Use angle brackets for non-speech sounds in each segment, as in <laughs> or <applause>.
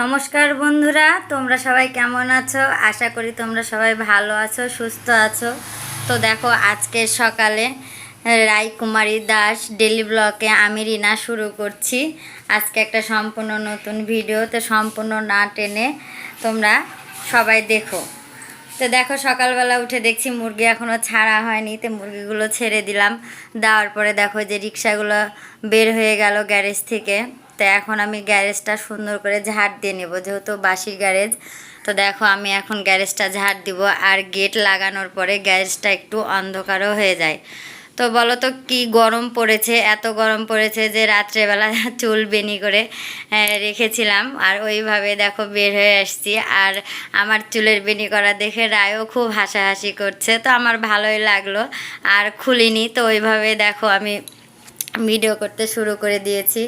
নমস্কার বন্ধুরা, তোমরা সবাই কেমন আছো? আশা করি তোমরা সবাই ভালো আছো, সুস্থ আছো। তো দেখো, আজকে সকালে রায়কুমারী দাস ডেলি ব্লকে আমি রিনা শুরু করছি। আজকে একটা সম্পূর্ণ নতুন ভিডিও, তো সম্পূর্ণ না টেনে তোমরা সবাই দেখো। তো দেখো, সকালবেলা উঠে দেখছি মুরগি এখনও ছাড়া হয়নি, তো মুরগিগুলো ছেড়ে দিলাম। দেওয়ার পরে দেখো যে রিক্সাগুলো বের হয়ে গেল গ্যারেজ থেকে। তো এখন আমি গ্যারেজটা সুন্দর করে ঝাড় দিয়ে নেব, যেহেতু বাসি গ্যারেজ। তো দেখো আমি এখন গ্যারেজটা ঝাড় দিব আর গেট লাগানোর পরে গ্যারেজটা একটু অন্ধকারও হয়ে যায়। তো বলো তো কি গরম পড়েছে? এত গরম পড়েছে যে রাত্রেবেলা <laughs> চুল বেনি করে রেখেছিলাম আর ওইভাবে দেখো বের হয়ে আসছি। আর আমার চুলের বেনি করা দেখে রায়ও খুব হাসাহাসি করছে, তো আমার ভালোই লাগল। আর খুলিনি, তো ওইভাবে দেখো আমি ভিডিও করতে শুরু করে দিয়েছি।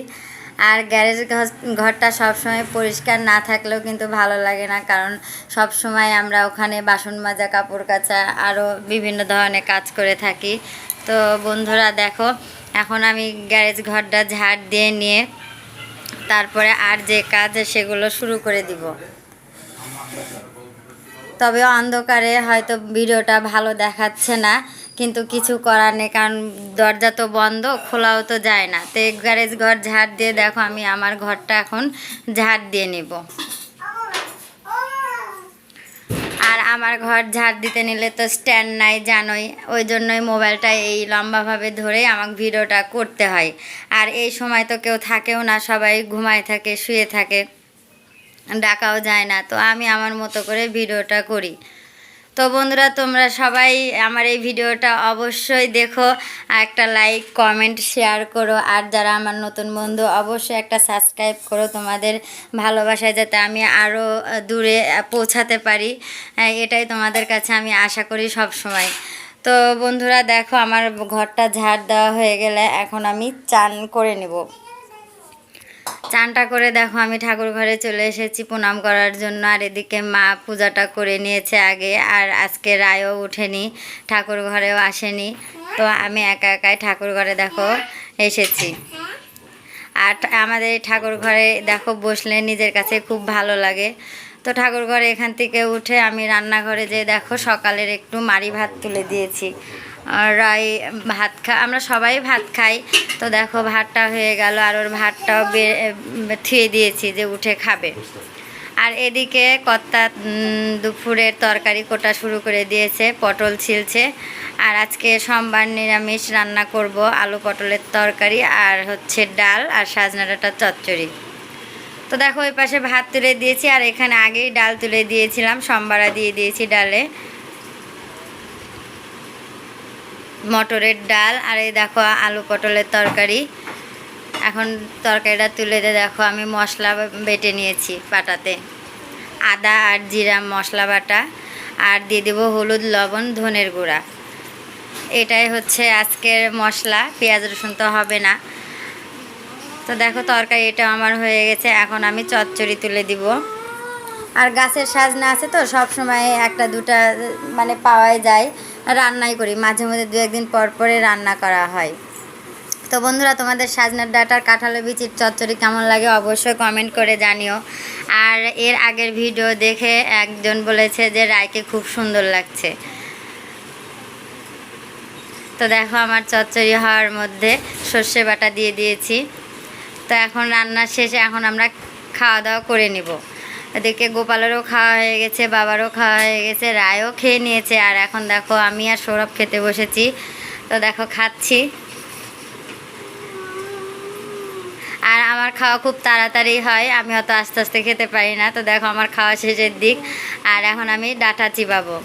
আর গ্যারেজ ঘর- ঘরটা সবসময় পরিষ্কার না থাকলেও কিন্তু ভালো লাগে না, কারণ সব সময় আমরা ওখানে বাসন মাজা, কাপড় কাচা আরও বিভিন্ন ধরনের কাজ করে থাকি। তো বন্ধুরা দেখো, এখন আমি গ্যারেজ ঘরটা ঝাড় দিয়ে নিয়ে তারপরে আর যে কাজ সেগুলো শুরু করে দিব। তবে অন্ধকারে হয়তো ভিডিওটা ভালো দেখাচ্ছে না কিন্তু কিছু করার নেই, কারণ দরজা তো বন্ধ, খোলাও তো যায় না। তো গ্যারেজ ঘর ঝাড় দিয়ে দেখো, আমি আমার ঘরটা এখন ঝাড় দিয়ে নেব। আর আমার ঘর ঝাড় দিতে নিলে তো স্ট্যান্ড নাই, জানোই। ওই জন্যই মোবাইলটা এই লম্বাভাবে ধরেই আমাকে ভিডিওটা করতে হয়। আর এই সময় তো কেউ থাকেও না, সবাই ঘুমায় থাকে, শুয়ে থাকে, ডাকাও যায় না। তো আমি আমার মতো করে ভিডিওটা করি। তো বন্ধুরা তোমরা সবাই আমার এই ভিডিওটা অবশ্যই দেখো একটা লাইক কমেন্ট শেয়ার করো আর যারা আমার নতুন বন্ধু অবশ্যই একটা সাবস্ক্রাইব করো তোমাদের ভালোবাসায় যাতে আমি আরও দূরে পৌঁছাতে পারি। আহ, এটাই তোমাদের কাছে আমি আশা করি সব সময় তো বন্ধুরা দেখো আমার ঘরটা ঝাড় দেওয়া হয়ে গেলে এখন আমি চান করে নেব। চানটা করে দেখো, আমি ঠাকুর ঘরে চলে এসেছি প্রণাম করার জন্য। আর এদিকে মা পূজাটা করে নিয়েছে আগে, আর আজকে রায়ও উঠেনি, ঠাকুর ঘরেও আসেনি। তো আমি একা একাই ঠাকুর ঘরে দেখো এসেছি। আর আমাদের ঠাকুর ঘরে দেখো বসলে নিজের কাছে খুব ভালো লাগে। তো ঠাকুর ঘরে এখান থেকে উঠে আমি রান্নাঘরে যে দেখো সকালের একটু মারি ভাত তুলে দিয়েছি। রাই ভাত খা, আমরা সবাই ভাত খাই। তো দেখো, ভাতটা হয়ে গেল আর ওর ভাতটাও থুয়ে দিয়েছি যে উঠে খাবে। আর এদিকে কর্তা দুপুরের তরকারি কোটা শুরু করে দিয়েছে, পটল ছিলছে। আর আজকে সোমবার নিরামিষ রান্না করব, আলু পটলের তরকারি আর হচ্ছে ডাল আর সাজনা চচ্চড়ি। তো দেখো, ওই পাশে ভাত তুলে দিয়েছি আর এখানে আগেই ডাল তুলে দিয়েছিলাম, সম্বারা দিয়ে দিয়েছি ডালে। মটরের ডাল আর এই দেখো আলু পটলের তরকারি। এখন তরকারিটা তুলে দিয়ে দেখো, আমি মশলা বেটে নিয়েছি পাটাতে আদা আর জিরা মশলা বাটা আর দিয়ে দেবো হলুদ, লবণ, ধনের গুঁড়া। এটাই হচ্ছে আজকের মশলা, পেঁয়াজ, রসুন তো হবে না। তো দেখো তরকারি এটা আমার হয়ে গেছে, এখন আমি চচ্চড়ি তুলে দিব। আর গাছের সাজনা আছে তো সব সময় একটা দুটা মানে পাওয়াই যায়। রান্নাই করি। মাঝে মধ্যে দু একদিন পর পরে রান্না করা হয়। তো বন্ধুরা, তোমাদের সাজনার ডাটার কাঁঠালো বিচির চচ্চড়ি কেমন লাগে অবশ্যই কমেন্ট করে জানিও। আর এর আগের ভিডিও দেখে একজন বলেছে যে, রায়কে খুব সুন্দর লাগছে। তো দেখো, আমার চচ্চড়ি হওয়ার মধ্যে সর্ষে বাটা দিয়ে দিয়েছি। তো এখন রান্না শেষে এখন আমরা খাওয়া দাওয়া করে নিব। এদিকে গোপালেরও খাওয়া হয়ে গেছে, বাবারও খাওয়া হয়ে গেছে, রায়ও খেয়ে নিয়েছে। আর এখন দেখো, আমি আর সৌরভ খেতে বসেছি। তো দেখো, খাচ্ছি। আর আমার খাওয়া খুব তাড়াতাড়ি হয়, আমি অত আস্তে আস্তে খেতে পারি না। তো দেখো, আমার খাওয়া শেষের দিক। আর এখন আমি ডাটা চিবাবো।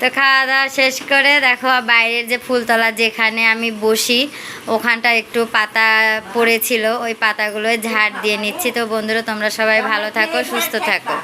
তো খাওয়া দাওয়া শেষ করে দেখো বাইরের যে ফুলতলা যেখানে আমি বসি, ওখানটা একটু পাতা পড়েছিল, ওই পাতাগুলো ঝাড় দিয়ে নিচ্ছি। তো বন্ধুরা, তোমরা সবাই ভালো থাকো, সুস্থ থাকো।